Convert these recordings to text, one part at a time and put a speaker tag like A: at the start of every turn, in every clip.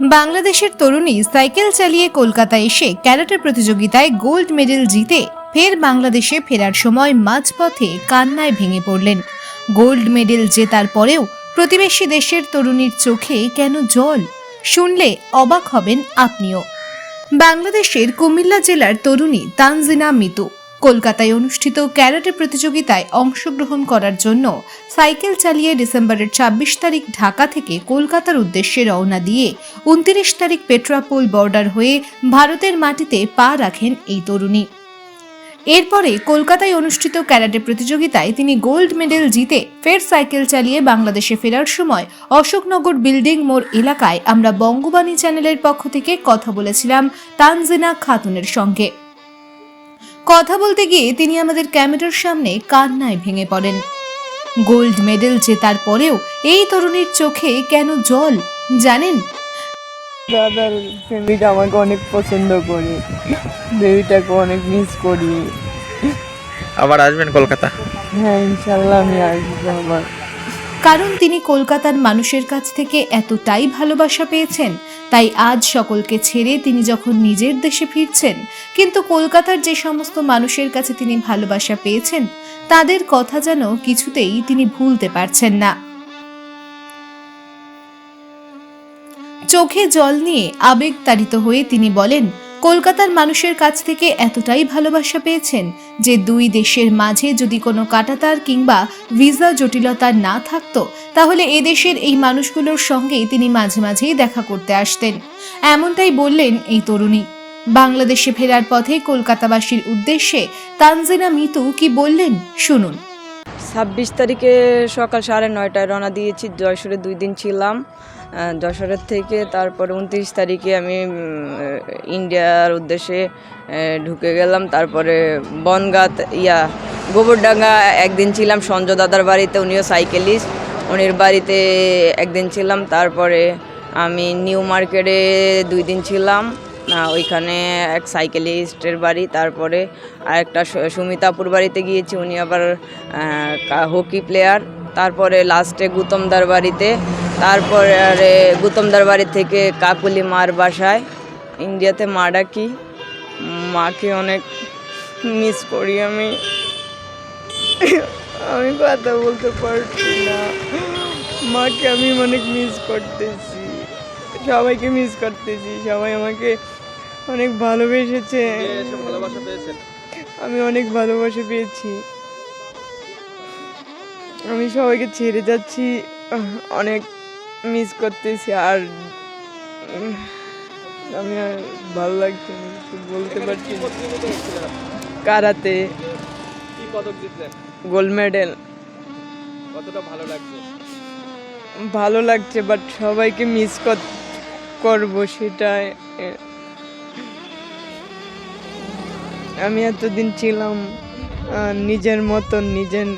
A: বাংলাদেশের তরুণী সাইকেল চালিয়ে কলকাতায় এসে ক্যারাটে প্রতিযোগিতায় গোল্ড মেডেল জিতে ফের বাংলাদেশে ফেরার সময় মাঝপথে কান্নায় ভেঙে পড়লেন। গোল্ড মেডেল জেতার পরেও প্রতিবেশী দেশের তরুণীর চোখে কেন জল? শুনলে অবাক হবেন আপনিও। বাংলাদেশের কুমিল্লা জেলার তরুণী তানজিনা মিতু। কলকাতায় অনুষ্ঠিত ক্যারাটে প্রতিযোগিতায় অংশগ্রহণ করার জন্য সাইকেল চালিয়ে ডিসেম্বরের ছাব্বিশ তারিখ ঢাকা থেকে কলকাতার উদ্দেশ্যে রওনা দিয়ে উনত্রিশ তারিখ পেট্রাপোল বর্ডার হয়ে ভারতের মাটিতে পা রাখেন এই তরুণী। এরপরে কলকাতায় অনুষ্ঠিত ক্যারাটে প্রতিযোগিতায় তিনি গোল্ড মেডেল জিতে ফের সাইকেল চালিয়ে বাংলাদেশে ফেরার সময় অশোকনগর বিল্ডিং মোড় এলাকায় আমরা বঙ্গবাণী চ্যানেলের পক্ষ থেকে কথা বলেছিলাম তানজিনা খাতুনের সঙ্গে। কথা বলতে গিয়ে তিনি আমাদের ক্যামেরার সামনে কান্নায় ভেঙে পড়েন। গোল্ড মেডেল জেতার পরেও এই তরুণীর চোখে কেন জল জানেন?
B: দাদার ফ্যামিলিটা আমাকে অনেক পছন্দ করে। বেবিটাকে অনেক মিস করি।
C: আবার আসবেন কলকাতা?
B: হ্যাঁ ইনশাল্লাহ আমি আসব আবার।
A: কারণ তিনি কলকাতার মানুষের কাছ থেকে এতটাই ভালোবাসা পেয়েছেন, তাই আজ সকলকে ছেড়ে তিনি যখন নিজের দেশে ফিরছেন, কিন্তু কলকাতার যে সমস্ত মানুষের কাছে তিনি ভালোবাসা পেয়েছেন, তাদের কথা যেন কিছুতেই তিনি ভুলতে পারছেন না। চোখে জল নিয়ে আবেগতাড়িত হয়ে তিনি বলেন কলকাতার মানুষের কাছ থেকে এতটাই ভালোবাসা পেয়েছেন যে দুই দেশের মাঝে যদি কোনো কাটাতার কিংবা ভিসা জটিলতা না থাকতো, তাহলে এদেশের এই মানুষগুলোর সঙ্গেই তিনি মাঝে মাঝেই দেখা করতে আসতেন। এমনটাই বললেন এই তরুণী। বাংলাদেশে ফেরার পথে কলকাতাবাসীর উদ্দেশ্যে তানজিনা মিতু কি বললেন, শুনুন।
B: ছাব্বিশ তারিখে সকাল সাড়ে নয়টায় রওনা দিয়েছি, যশোরে দুই দিন ছিলাম। যশোরের থেকে তারপর উনত্রিশ তারিখে আমি ইন্ডিয়ার উদ্দেশ্যে ঢুকে গেলাম। তারপরে বনগাঁ ইয়া, গোবরডাঙ্গা একদিন ছিলাম, সঞ্জয় দাদার বাড়িতে, উনিও সাইকেলিস্ট। উনির বাড়িতে একদিন ছিলাম। তারপরে আমি নিউ মার্কেটে দুই দিন ছিলাম। ওইখানে এক সাইকেলিস্টের বাড়ি। তারপরে আরেকটা সুমিতাপুর বাড়িতে গিয়েছি। উনি আবার হকি প্লেয়ার তারপরে লাস্টে গুতমদার বাড়িতে তারপরে আরে গুতমদার বাড়ি থেকে কাকুলি মার বাসায়। ইন্ডিয়াতে মা ডাকি মাকে অনেক মিস করি আমি। আমি কথা বলতে পারছি না। মাকে আমি অনেক মিস করতেছি। সবাইকে মিস করতেছি। সবাই আমাকে অনেক ভালোবেসেছে। আমি অনেক ভালোবাসা পেয়েছি। আমি সবাইকে ছেড়ে যাচ্ছি। অনেক মিস করতেছি আর আমি আর ভালো লাগছে না কিছু বলতে পারছি কারাতে। Gold medal.
C: কতটা ভালো লাগছে?
B: ভালো লাগছে বাট সবাইকে মিস করব সেটাই। আমি এতদিন ছিলাম নিজের মতন নিজের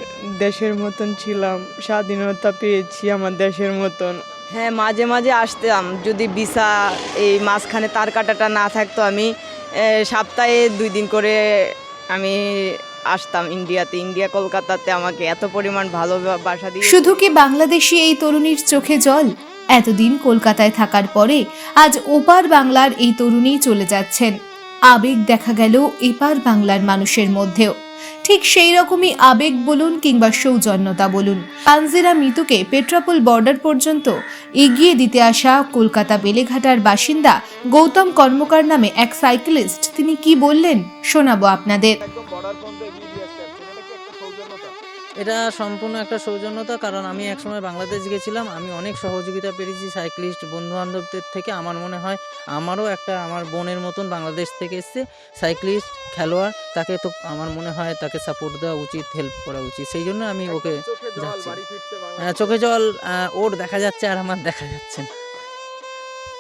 B: দেশের মতন ছিলাম স্বাধীনতা পেয়েছি আমার দেশের মতন। হ্যাঁ মাঝে মাঝে আসতাম। যদি ভিসা এই মাঝখানে তার কাটাটা না থাকতো আমি সপ্তাহে দুই দিন করে আমি আসতাম ইন্ডিয়াতে। ইন্ডিয়া কলকাতাতে আমাকে এত পরিমাণ ভালোবাসা দিয়ে
A: শুধু কি বাংলাদেশি এই তরুণীর চোখে জল? এতদিন কলকাতায় থাকার পরে আজ ওপার বাংলার এই তরুণী চলে যাচ্ছেন। আবেগ দেখা গেল এপার বাংলার মানুষের মধ্যেও। ঠিক সেই রকমই আবেগ বলুন কিংবা সৌজন্যতা বলুন। পানজিরা মিতুকে পেট্রাপোল বর্ডার পর্যন্ত এগিয়ে দিতে আসা কলকাতা বেলেঘাটার বাসিন্দা গৌতম কর্মকার নামে এক সাইকেলিস্ট, তিনি কি বললেন শোনাবো আপনাদের।
C: এটা
D: সম্পূর্ণ একটা সৌজন্যতা কারণ আমি একসময় বাংলাদেশ গেছিলাম আমি অনেক সহযোগিতা পেরেছি সাইক্লিস্ট বন্ধু বান্ধবদের থেকে। আমার মনে হয় আমারও একটা আমার বোনের মতন বাংলাদেশ থেকে এসছে সাইক্লিস্ট খেলোয়াড় তাকে তো আমার মনে হয় তাকে সাপোর্ট দেওয়া উচিত হেল্প করা উচিত। সেই জন্য আমি ওকে যাচ্ছি। চোখে জল ওর দেখা যাচ্ছে আর আমার দেখা যাচ্ছে না।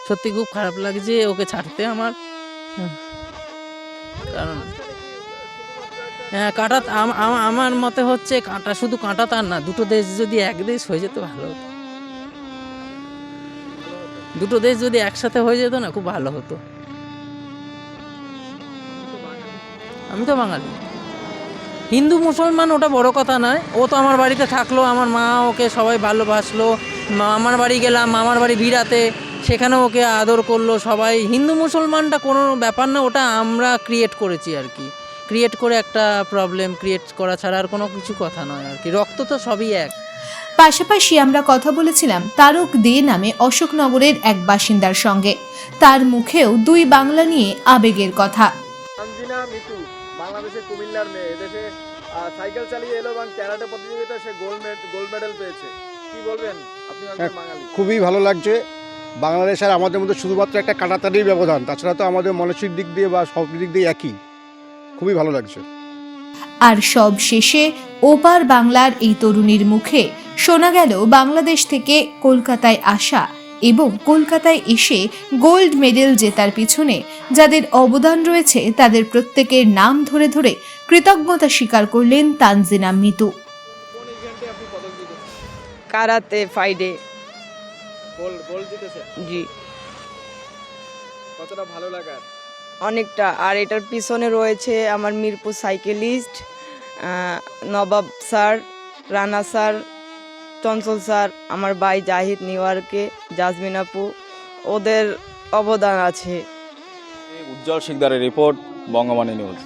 D: সত্যি খুব খারাপ লাগছে ওকে ছাড়তে আমার। কারণ হ্যাঁ কাঁটা আম- আম- আমার মতে হচ্ছে কাঁটা শুধু কাঁটা তার না, দুটো দেশ যদি এক দেশ হয়ে যেত ভালো হতো। দুটো দেশ যদি একসাথে হয়ে যেত না, খুব ভালো হতো। আমি তো বাঙালি। হিন্দু মুসলমান ওটা বড় কথা নয়। ও তো আমার বাড়িতে থাকল, আমার মা ওকে সবাই ভালোবাসলো। মামার বাড়ি গেলাম, মামার বাড়ি ভিড়াতে সেখানে ওকে আদর করল সবাই। হিন্দু মুসলমানটা কোনো ব্যাপার না, ওটা আমরা ক্রিয়েট করেছি আর কি। ক্রিয়েট করে একটা প্রবলেম ক্রিয়েট করা ছাড়া আর কোনো কিছু কথা নয় আর কি। রক্ত তো সবই এক।
A: পাশাপাশি আমরা কথা বলেছিলাম তারক দে নামে অশোকনগরের এক বাসিন্দার সঙ্গে। তার মুখেও দুই বাংলা নিয়ে আবেগের কথা।
C: মিতু বাংলাদেশের কুমিল্লার মেয়ে। এদেশে সাইকেল চালিয়ে এলো এবং ক্যারাটে প্রতিযোগিতায় সে গোল্ড গোল্ড মেডেল পেয়েছে। কি বলবেন? আপনি
E: হ্যাঁ।
C: বাঙালি।
E: খুবই ভালো লাগছে। বাংলাদেশ আর আমাদের মধ্যে শুধুমাত্র একটা কাটাতারির ব্যবধান। তাছাড়া তো আমাদের মানসিক দিক দিয়ে বা সব দিক দিয়ে একই। খুবই ভালো লাগছে।
A: আর সব শেষে ওপার বাংলার এই তরুণীর মুখে শোনা গেল বাংলাদেশ থেকে কলকাতায় আসা এবং কলকাতায় এসে গোল্ড মেডেল জেতার পিছনে যাদের অবদান রয়েছে তাদের প্রত্যেকের নাম ধরে ধরে কৃতজ্ঞতা স্বীকার করলেন Tanjina Mitu.
B: Karate fighter
C: gold gold জিতেছেন
B: জি।
C: কতটা ভালো লাগার?
B: অনেকটা। আর এটার পিছনে রয়েছে আমার Mirpur cyclist Nawab sir, Rana sir, Chanchal sir, আমার ভাই জাহিদ নিউ ইয়র্কে জাজমিন আপু, ওদের অবদান আছে।
F: উজ্জ্বল শিকদারের রিপোর্ট বঙ্গবাণী নিউজ।